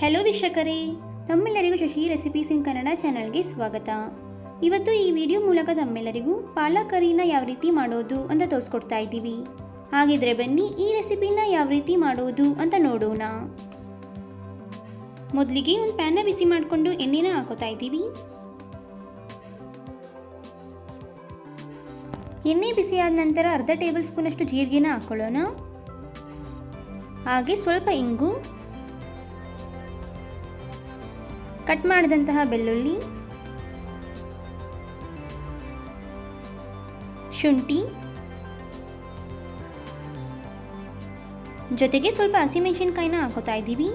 Hello ವೀಕ್ಷಕರೇ, ತಮ್ಮೆಲ್ಲರಿಗೂ Shashi recipes ಇನ್ ಕನ್ನಡ ಚಾನಲ್ಗೆ ಸ್ವಾಗತ. ಇವತ್ತು ಈ ವಿಡಿಯೋ ಮೂಲಕ ತಮ್ಮೆಲ್ಲರಿಗೂ ಪಾಲಕ್ ಕರಿನ ಯಾವ ರೀತಿ ಮಾಡೋದು ಅಂತ ತೋರಿಸ್ಕೊಡ್ತಾ ಇದ್ದೀವಿ. ಹಾಗಿದ್ರೆ ಬನ್ನಿ ಈ ರೆಸಿಪಿನ ಯಾವ ರೀತಿ ಮಾಡೋದು ಅಂತ ನೋಡೋಣ. ಮೊದಲಿಗೆ ಒಂದು ಪ್ಯಾನ ಬಿಸಿ ಮಾಡಿಕೊಂಡು ಎಣ್ಣೆನ ಹಾಕೋತಾ ಇದ್ದೀವಿ. ಎಣ್ಣೆ ಬಿಸಿ ಆದ ನಂತರ ಅರ್ಧ ಟೇಬಲ್ ಸ್ಪೂನಷ್ಟು ಜೀರಿಗೆನ ಹಾಕ್ಕೊಳ್ಳೋಣ ಹಾಗೆ ಸ್ವಲ್ಪ ಇಂಗು ಕಟ್ ಮಾಡಿದಂತಹ ಬೆಳ್ಳುಳ್ಳಿ, ಶುಂಠಿ, ಜೊತೆಗೆ ಸ್ವಲ್ಪ ಹಸಿಮೆಣಸಿನ್ಕಾಯಿನ ಹಾಕೋತಾ ಇದ್ದೀವಿ.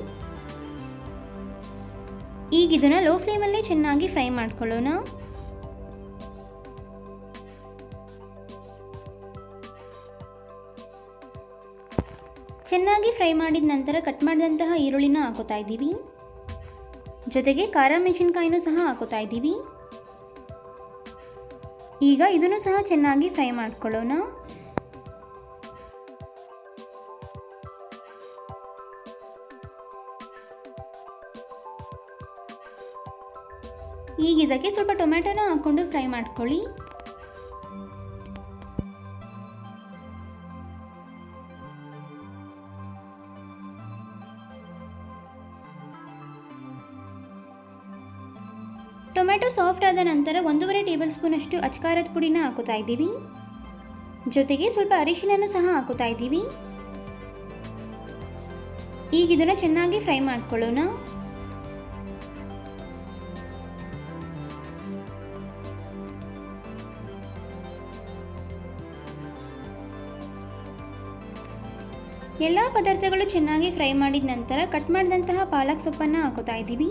ಈಗ ಇದನ್ನು ಲೋ ಫ್ಲೇಮಲ್ಲೇ ಚೆನ್ನಾಗಿ ಫ್ರೈ ಮಾಡ್ಕೊಳ್ಳೋಣ. ಚೆನ್ನಾಗಿ ಫ್ರೈ ಮಾಡಿದ ನಂತರ ಕಟ್ ಮಾಡಿದಂತಹ ಈರುಳ್ಳಿನ ಹಾಕೋತಾ ಇದ್ದೀವಿ. ಜೊತೆಗೆ ಖಾರ ಮೆಣಸಿನ್ಕಾಯಿನೂ ಸಹ ಹಾಕೋತಾ ಇದ್ದೀವಿ. ಈಗ ಇದನ್ನು ಸಹ ಚೆನ್ನಾಗಿ ಫ್ರೈ ಮಾಡ್ಕೊಳ್ಳೋಣ. ಈಗ ಇದಕ್ಕೆ ಸ್ವಲ್ಪ ಟೊಮೆಟೊನ ಹಾಕ್ಕೊಂಡು ಫ್ರೈ ಮಾಡ್ಕೊಳ್ಳಿ. ಟೊಮೆಟೊ ಸಾಫ್ಟ್ ಆದ ನಂತರ ಒಂದೂವರೆ ಟೇಬಲ್ ಸ್ಪೂನಷ್ಟು ಅಚ್ಕಾರದ ಪುಡಿನ ಹಾಕುತ್ತಾ ಇದ್ದೀವಿ. ಜೊತೆಗೆ ಸ್ವಲ್ಪ ಅರಿಶಿನನ್ನು ಸಹ ಹಾಕೋತಾ ಇದ್ದೀವಿ. ಈಗ ಇದನ್ನು ಚೆನ್ನಾಗಿ ಫ್ರೈ ಮಾಡ್ಕೊಳ್ಳೋಣ. ಎಲ್ಲ ಪದಾರ್ಥಗಳು ಚೆನ್ನಾಗಿ ಫ್ರೈ ಮಾಡಿದ ನಂತರ ಕಟ್ ಮಾಡಿದಂತಹ ಪಾಲಕ್ ಸೊಪ್ಪನ್ನು ಹಾಕೋತಾ ಇದ್ದೀವಿ.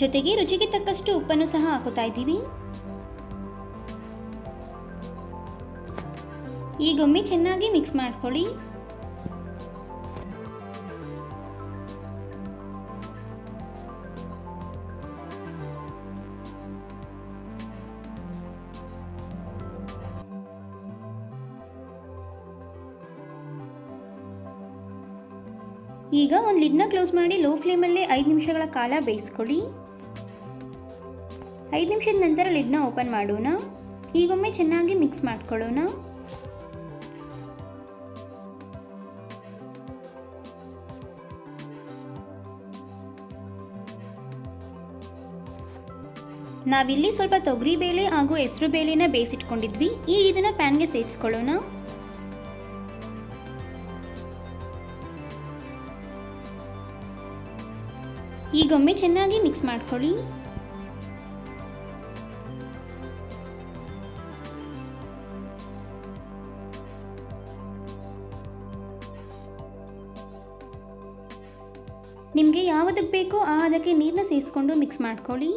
ಜೊತೆಗೆ ರುಚಿಗೆ ತಕ್ಕಷ್ಟು ಉಪ್ಪನ್ನು ಸಹ ಹಾಕುತ್ತಾ ಇದ್ದೀವಿ. ಈಗೊಮ್ಮೆ ಚೆನ್ನಾಗಿ ಮಿಕ್ಸ್ ಮಾಡ್ಕೊಳ್ಳಿ. ಈಗ ಒಂದು ಲಿಡ್ನ ಕ್ಲೋಸ್ ಮಾಡಿ ಲೋ ಫ್ಲೇಮಲ್ಲೇ ಐದು ನಿಮಿಷಗಳ ಕಾಲ ಬೇಯಿಸ್ಕೊಳ್ಳಿ. ಐದು ನಿಮಿಷದ ನಂತರ ಲಿಡ್ನ ಓಪನ್ ಮಾಡೋಣ. ಈಗೊಮ್ಮೆ ಚೆನ್ನಾಗಿ ಮಿಕ್ಸ್ ಮಾಡ್ಕೊಳ್ಳೋಣ. ನಾವಿಲ್ಲಿ ಸ್ವಲ್ಪ ತೊಗರಿ ಬೇಳೆ ಹಾಗೂ ಹೆಸರು ಬೇಳೆನ ಬೇಯಿಸಿಟ್ಕೊಂಡಿದ್ವಿ. ಈ ಇದನ್ನು ಪ್ಯಾನ್ಗೆ ಸೇರಿಸ್ಕೊಳ್ಳೋಣ. ಈಗೊಮ್ಮೆ ಚೆನ್ನಾಗಿ ಮಿಕ್ಸ್ ಮಾಡ್ಕೊಳ್ಳಿ. ನಿಮಗೆ ಯಾವುದಕ್ಕೆ ಬೇಕೋ ಆ ಅದಕ್ಕೆ ನೀರನ್ನ ಸೇರಿಸ್ಕೊಂಡು ಮಿಕ್ಸ್ ಮಾಡ್ಕೊಳ್ಳಿ.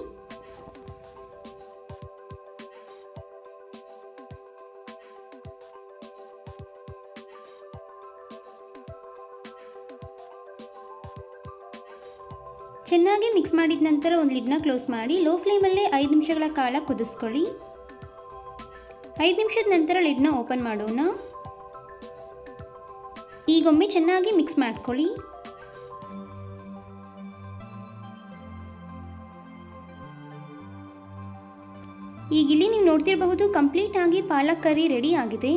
ಚೆನ್ನಾಗಿ ಮಿಕ್ಸ್ ಮಾಡಿದ ನಂತರ ಒಂದು ಲಿಡ್ನ ಕ್ಲೋಸ್ ಮಾಡಿ ಲೋ ಫ್ಲೇಮಲ್ಲೇ ಐದು ನಿಮಿಷಗಳ ಕಾಲ ಕುದಿಸ್ಕೊಳ್ಳಿ. ಐದು ನಿಮಿಷದ ನಂತರ ಲಿಡ್ನ ಓಪನ್ ಮಾಡೋಣ. ಈಗೊಮ್ಮೆ ಚೆನ್ನಾಗಿ ಮಿಕ್ಸ್ ಮಾಡ್ಕೊಳ್ಳಿ. ಈಗ ಇಲ್ಲಿ ನೀವು ನೋಡ್ತಿರಬಹುದು ಕಂಪ್ಲೀಟ್ ಆಗಿ ಪಾಲಕ್ ಕರಿ ರೆಡಿ ಆಗಿದೆ.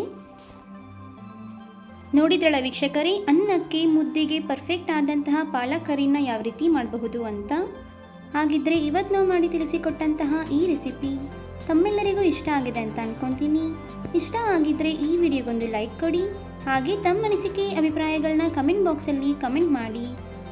ನೋಡಿದ್ರಳ ವೀಕ್ಷಕರೇ, ಅನ್ನಕ್ಕೆ ಮುದ್ದೆಗೆ ಪರ್ಫೆಕ್ಟ್ ಆದಂತಹ ಪಾಲಕ್ ಕರಿನ ಯಾವ ರೀತಿ ಮಾಡಬಹುದು ಅಂತ? ಹಾಗಿದ್ರೆ ಇವತ್ತು ನಾವು ಮಾಡಿ ತಿಳಿಸಿಕೊಟ್ಟಂತಹ ಈ ರೆಸಿಪಿ ತಮ್ಮೆಲ್ಲರಿಗೂ ಇಷ್ಟ ಆಗಿದೆ ಅಂತ ಅನ್ಕೊತೀನಿ. ಇಷ್ಟ ಆಗಿದ್ರೆ ಈ ವಿಡಿಯೋಗೊಂದು ಲೈಕ್ ಕೊಡಿ. ಹಾಗೆ ತಮ್ಮ ಅನಿಸಿಕೆ ಅಭಿಪ್ರಾಯಗಳನ್ನ ಕಮೆಂಟ್ ಬಾಕ್ಸಲ್ಲಿ ಕಮೆಂಟ್ ಮಾಡಿ.